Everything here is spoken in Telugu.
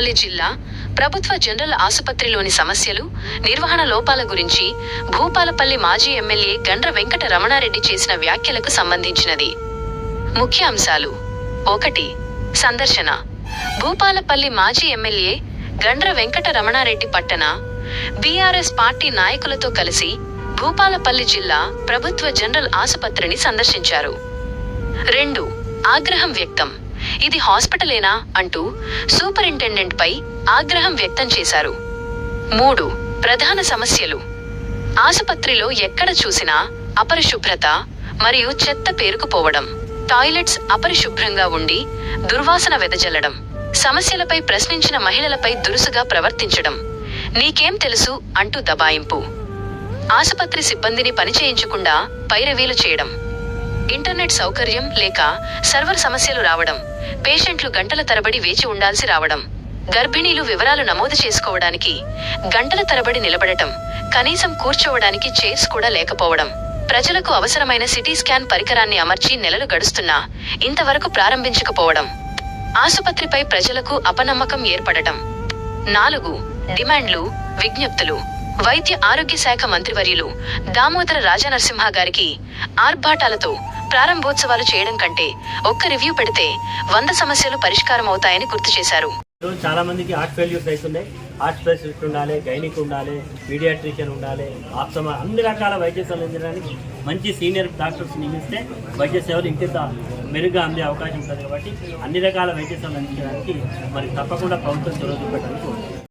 జిల్లా ప్రభుత్వ జనరల్ ఆసుపత్రిలోని సమస్యలు నిర్వహణ లోపాల గురించి భూపాలపల్లి మాజీ ఎమ్మెల్యే గండ్ర వెంకట రమణారెడ్డి చేసిన వ్యాఖ్యలకు సంబంధించినది. ముఖ్య అంశాలు. ఒకటి. సందర్శన. భూపాలపల్లి మాజీ ఎమ్మెల్యే గండ్ర వెంకట రమణారెడ్డి పట్టణ బీఆర్ఎస్ పార్టీ నాయకులతో కలిసి భూపాలపల్లి జిల్లా ప్రభుత్వ జనరల్ ఆసుపత్రిని సందర్శించారు. రెండు. ఆగ్రహం వ్యక్తం. ఇది హాస్పిటలేనా? అంటూ సూపరింటెండెంట్పై ఆగ్రహం వ్యక్తం చేశారు. మూడు ప్రధాన సమస్యలు. ఆసుపత్రిలో ఎక్కడ చూసినా అపరిశుభ్రత మరియు చెత్త పేరుకుపోవడం టాయిలెట్స్ అపరిశుభ్రంగా ఉండి దుర్వాసన వెదజల్లడం సమస్యలపై ప్రశ్నించిన మహిళలపై దురుసుగా ప్రవర్తించడం నీకేం తెలుసు అంటూ దబాయింపు. ఆసుపత్రి సిబ్బందిని పనిచేయించకుండా పైరవీలు చేయడం ఇంటర్నెట్ సౌకర్యం లేక సర్వర్ సమస్యలు రావడం పేషెంట్లు గంటల తరబడి వేచి ఉండాల్సి రావడం గర్భిణీలు వివరాలు నమోదు చేసుకోవడానికి గంటల తరబడి నిలబడటం కనీసం కూర్చోవడానికి చైర్స్ కూడా లేకపోవడం ప్రజలకు అవసరమైన సిటీ స్కాన్ పరికరాన్ని అమర్చి నెలలు గడుస్తున్నా ఇంతవరకు ప్రారంభించకపోవడం ఆసుపత్రిపై ప్రజలకు అపనమ్మకం ఏర్పడటం. నాలుగు డిమాండ్లు విజ్ఞప్తులు. వైద్య ఆరోగ్య శాఖ మంత్రివర్యులు దామోదర రాజనరసింహ గారికి ఆర్భాటాలతో ప్రారంభోత్సవాలు చేయడం కంటే ఒక్క రివ్యూ పెడితే వంద సమస్యలు పరిష్కారం అవుతాయని గుర్తు చేశారు. చాలా మందికి హార్ట్ ఫెయిల్యూర్స్ అవుతున్నాయి. హార్ట్ స్పెషలిస్ట్ ఉండాలి గైనిక్ ఉండాలి పీడియాట్రిషియన్ ఉండాలి ఆప్సమ అన్ని రకాల వైద్య సేవలు అందించడానికి మంచి సీనియర్ డాక్టర్స్ నియమిస్తే వైద్య సేవలు ఇంకెంత మెరుగ్గా అందే అవకాశం ఉంటుంది కాబట్టి అన్ని రకాల వైద్య సేవలు అందించడానికి మరి తప్పకుండా ప్రభుత్వం చొరవ చూపెట్టాలని